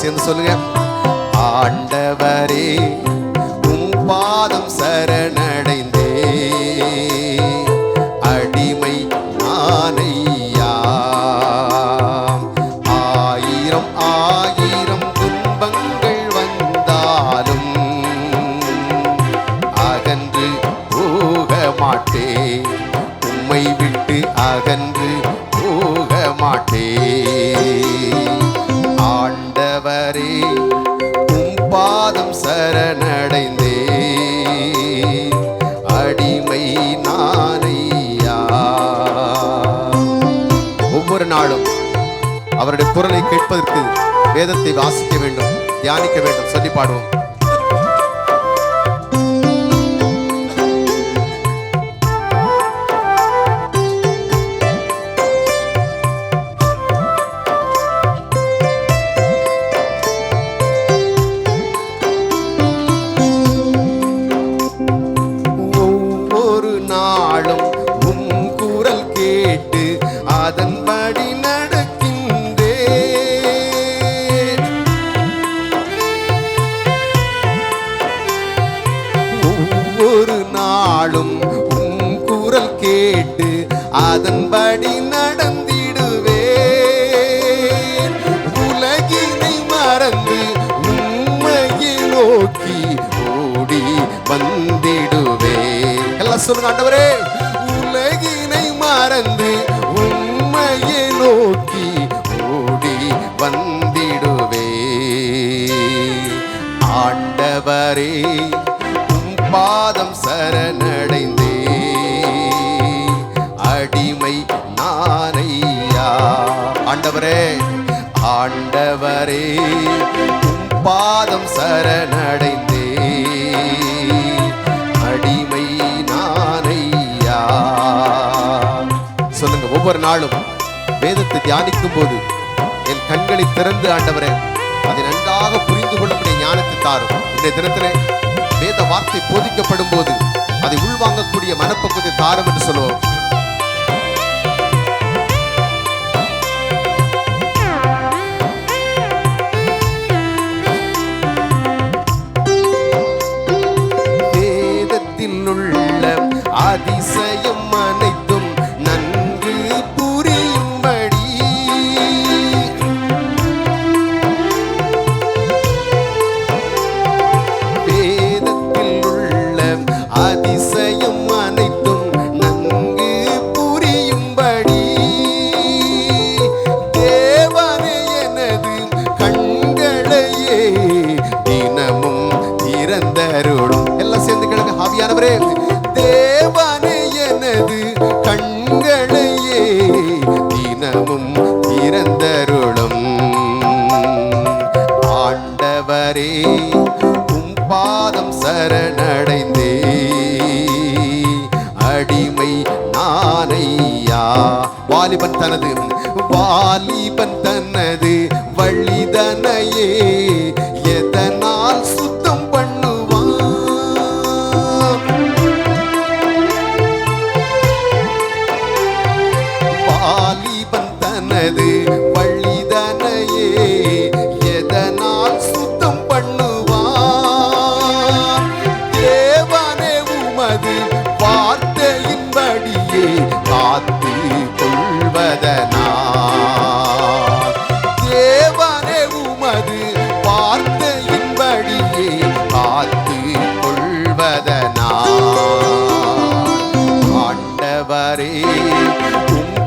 சேர்ந்து சொல்லுங்க. நாளும் அவருடைய குரலை கேட்பதற்கு வேதத்தை வாசிக்க வேண்டும் தியானிக்க வேண்டும். சொல்லி பாடுவோம். அதன்படி நடந்திடுவேன். உலகினை மறந்து உண்மையை நோக்கி ஓடி வந்திடுவேன். எல்லாம் சொல்லுங்க ஆண்டவரே. உலகினை மறந்து உண்மையை நோக்கி ஓடி வந்திடுவே ஆண்டவரே பாதம் சரணடைந்து ஆண்டவரே ஆண்டவரே பாதம் சரணடைந்தே. அடிமை நானையா. சொல்லுங்க ஒவ்வொரு நாளும் வேதத்தை தியானிக்கும் போது என் கண்களை திறந்து ஆண்டவரே அதை நன்றாக புரிந்து கொள்ளக்கூடிய ஞானத்தை தாரும். இன்றைய தினத்திலே வேத வார்த்தை போதிக்கப்படும் போது அதை உள்வாங்கக்கூடிய மனப்பக்குவத்தை தாரும் என்று சொல்லுவோம். அருளும் எல்லாம் சேர்ந்து கிழக்கு ஆவியானவரே. தேவனே எனது கண்களையே தினமும் திறந்தருளும். ஆண்டவரே பாதம் சரணடைந்தே. அடிமை நானையா. வாலிபன் தனது வாலிபன் தனது வழிதனையே. தனது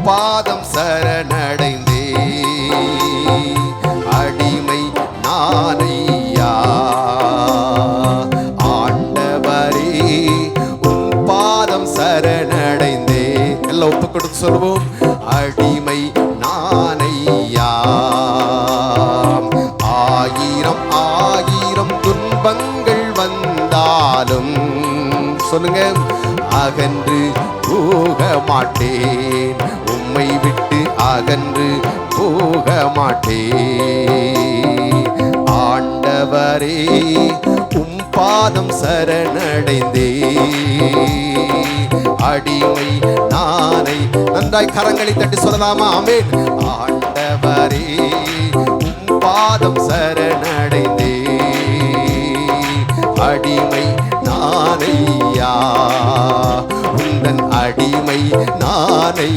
பாதம் சரணடைந்தே. அடிமை நானையா. ஆண்டவரே உன் பாதம் சரணடைந்தே. எல்லாம் ஒப்பு கொடுத்து சொல்லுவோம். அடிமை நானையா. ஆயிரம் ஆயிரம் துன்பங்கள் வந்தாலும் சொல்லுங்க அகன்று போக மாட்டேன். அகன்று போக மாட்டே ஆண்டவரே உம் பாதம் சரணடைந்தே. அடிமை நானை நன்றாய் கரங்களை தட்டி சொல்லலாமா? அமேன் ஆண்டவரே உம் பாதம் சரணடைந்தே. அடிமை நானையா உந்தன்